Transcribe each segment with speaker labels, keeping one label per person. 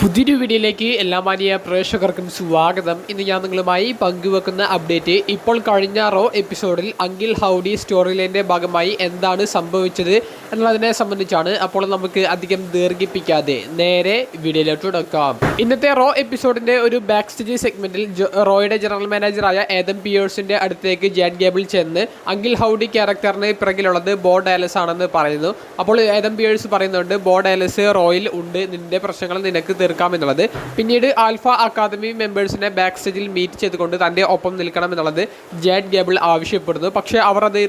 Speaker 1: പുതിയൊരു വീഡിയോയിലേക്ക് എല്ലാ മാന്യ പ്രേക്ഷകർക്കും സ്വാഗതം. ഇന്ന് ഞാൻ നിങ്ങളുമായി പങ്കുവെക്കുന്ന അപ്ഡേറ്റ് ഇപ്പോൾ കഴിഞ്ഞ റോ എപ്പിസോഡിൽ അങ്കിൾ ഹൗഡി സ്റ്റോറി ലൈന്റെ ഭാഗമായി എന്താണ് സംഭവിച്ചത് എന്നുള്ളതിനെ സംബന്ധിച്ചാണ് അപ്പോൾ നമുക്ക് അധികം ദീർഘിപ്പിക്കാതെ നേരെ വീഡിയോയിലോട്ട് തുടക്കാം ഇന്നത്തെ റോ എപ്പിസോഡിന്റെ ഒരു ബാക്ക് സ്റ്റേജ് സെഗ്മെന്റിൽ റോയുടെ ജനറൽ മാനേജറായ ഏതം പിയേഴ്സിന്റെ അടുത്തേക്ക് ജാൻ ഗേബിൾ ചെന്ന് അങ്കിൾ ഹൗഡി ക്യാരക്ടറിന് പിറകിലുള്ളത് ബോ ഡയലസ് ആണെന്ന് പറയുന്നു. അപ്പോൾ ഏതം പിയേഴ്സ് പറയുന്നുണ്ട് ബോ ഡയലസ് റോയിൽ ഉണ്ട് നിന്റെ പ്രശ്നങ്ങൾ നിനക്ക് തീർക്കാം എന്നുള്ളത്. പിന്നീട് ആൽഫ അക്കാദമി മെമ്പേഴ്സിനെ ബാക്ക് സ്റ്റേജിൽ മീറ്റ് ചെയ്തുകൊണ്ട് തന്റെ ഒപ്പം നിൽക്കണം എന്നുള്ളത് ജാഡ് ഗേബിൾ ആവശ്യപ്പെടുന്നു. പക്ഷേ അവർ അത്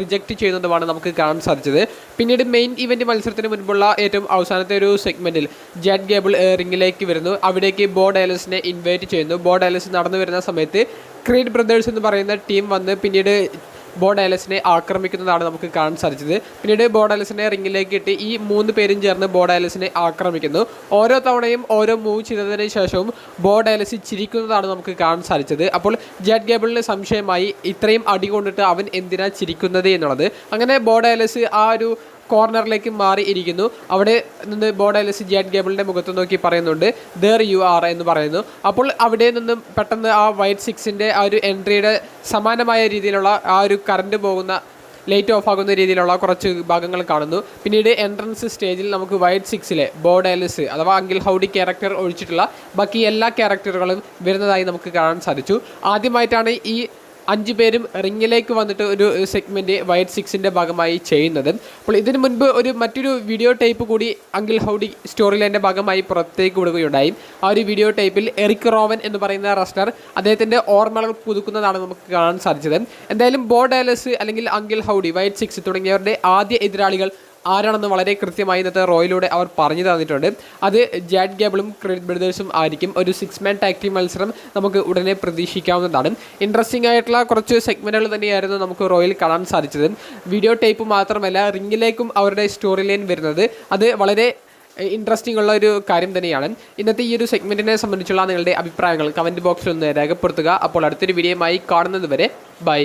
Speaker 1: റിജക്റ്റ് ചെയ്യുന്നതുമാണ് നമുക്ക് കാണാൻ സാധിച്ചത്. പിന്നീട് മെയിൻ ഇവന്റ് മത്സരത്തിന് മുൻപുള്ള ഏറ്റവും അവസാനത്തെ ഒരു സെഗ്മെന്റിൽ ജാഡ് ഗേബിൾ റിങ്ങിലേക്ക് വരുന്നു. അവിടേക്ക് ബോ ഡയലസിനെ ഇൻവൈറ്റ് ചെയ്യുന്നു. ബോ ഡയലസ് നടന്നു വരുന്ന സമയത്ത് ക്രീഡ് ബ്രദേഴ്സ് എന്ന് പറയുന്ന ടീം വന്ന് പിന്നീട് ബോ ഡയലസിനെ ആക്രമിക്കുന്നതാണ് നമുക്ക് കാണാൻ സാധിച്ചത്. പിന്നീട് ബോഡാലസിനെ റിങ്ങിലേക്ക് ഇട്ട് ഈ മൂന്ന് പേരും ചേർന്ന് ബോഡാലസിനെ ആക്രമിക്കുന്നു. ഓരോ തവണയും ഓരോ മൂവ് ചെയ്തതിന് ശേഷവും ബോഡാലസ് ചിരിക്കുന്നതാണ് നമുക്ക് കാണാൻ സാധിച്ചത്. അപ്പോൾ ജാഡ് ഗേബിളിന് സംശയമായി ഇത്രയും അടി കൊണ്ടിട്ട് അവൻ എന്തിനാ ചിരിക്കുന്നത് എന്നുള്ളത്. അങ്ങനെ ബോഡാലസ് ആ ഒരു കോർണറിലേക്ക് മാറി ഇരിക്കുന്നു അവിടെ നിന്ന് ബോഡൈലസ് ജാറ്റ് ഗേബിളിന്റെ മുഖത്ത് നോക്കി പറയുന്നുണ്ട് ദർ യു ആർ എന്ന് പറയുന്നു. അപ്പോൾ അവിടെ നിന്നും പെട്ടെന്ന് ആ വൈറ്റ് സിക്സിന്റെ ആ ഒരു എൻട്രിയുടെ സമാനമായ രീതിയിലുള്ള ആ ഒരു കറണ്ട് പോകുന്ന ലൈറ്റ് ഓഫ് ആകുന്ന രീതിയിലുള്ള കുറച്ച് ഭാഗങ്ങൾ കാണുന്നു. പിന്നീട് എൻട്രൻസ് സ്റ്റേജിൽ നമുക്ക് വൈറ്റ് സിക്സിലെ ബോഡാലിസ് അഥവാ അങ്കിൾ ഹൗഡി ക്യാരക്ടർ ഒഴിച്ചിട്ടുള്ള ബാക്കി എല്ലാ ക്യാരക്ടറുകളും വരുന്നതായി നമുക്ക് കാണാൻ സാധിച്ചു. ആദ്യമായിട്ടാണ് ഈ അഞ്ച് പേരും റിങ്ങിലേക്ക് വന്നിട്ട് ഒരു സെഗ്മെന്റ് വൈറ്റ് സിക്സിന്റെ ഭാഗമായി ചെയ്യുന്നത്. അപ്പോൾ ഇതിനു മുൻപ് ഒരു മറ്റൊരു വീഡിയോ ടൈപ്പ് കൂടി അങ്കിൾ ഹൗഡി സ്റ്റോറി ലൈന്റെ ഭാഗമായി പുറത്തേക്ക് വിടുകയുണ്ടായി. ആ ഒരു വീഡിയോ ടൈപ്പിൽ എറിക് റോവൻ എന്ന് പറയുന്ന റസ്റ്റർ അദ്ദേഹത്തിന്റെ ഓർമ്മകൾ പുതുക്കുന്നതാണ് നമുക്ക് കാണാൻ സാധിച്ചത്. എന്തായാലും ബോ ഡയലസ് അല്ലെങ്കിൽ അങ്കിൾ ഹൗഡി വൈറ്റ് സിക്സ് തുടങ്ങിയവരുടെ ആദ്യ എതിരാളികൾ ആരാണെന്ന് വളരെ കൃത്യമായി ഇന്നത്തെ റോയിലൂടെ അവർ പറഞ്ഞു തന്നിട്ടുണ്ട്. അത് ജാഡ് ഗേബിളും ക്രെഡിറ്റ് ബ്രദേഴ്സും ആയിരിക്കും. ഒരു സിക്സ് മാൻ ടാക്റ്റി മത്സരം നമുക്ക് ഉടനെ പ്രതീക്ഷിക്കാവുന്നതാണ്. ഇൻട്രസ്റ്റിംഗ് ആയിട്ടുള്ള കുറച്ച് സെഗ്മെന്റുകൾ തന്നെയായിരുന്നു നമുക്ക് റോയിൽ കാണാൻ സാധിച്ചത്. വീഡിയോ ടൈപ്പ് മാത്രമല്ല റിങ്ങിലേക്കും അവരുടെ സ്റ്റോറി ലൈൻ വരുന്നത്. അത് വളരെ ഇൻട്രസ്റ്റിംഗ് ഉള്ള ഒരു കാര്യം തന്നെയാണ്. ഇന്നത്തെ ഈ ഒരു സെഗ്മെന്റിനെ സംബന്ധിച്ചുള്ള നിങ്ങളുടെ അഭിപ്രായങ്ങൾ കമന്റ് ബോക്സിൽ ഒന്ന് രേഖപ്പെടുത്തുക. അപ്പോൾ അടുത്തൊരു വീഡിയോയുമായി കാണുന്നത് വരെ ബൈ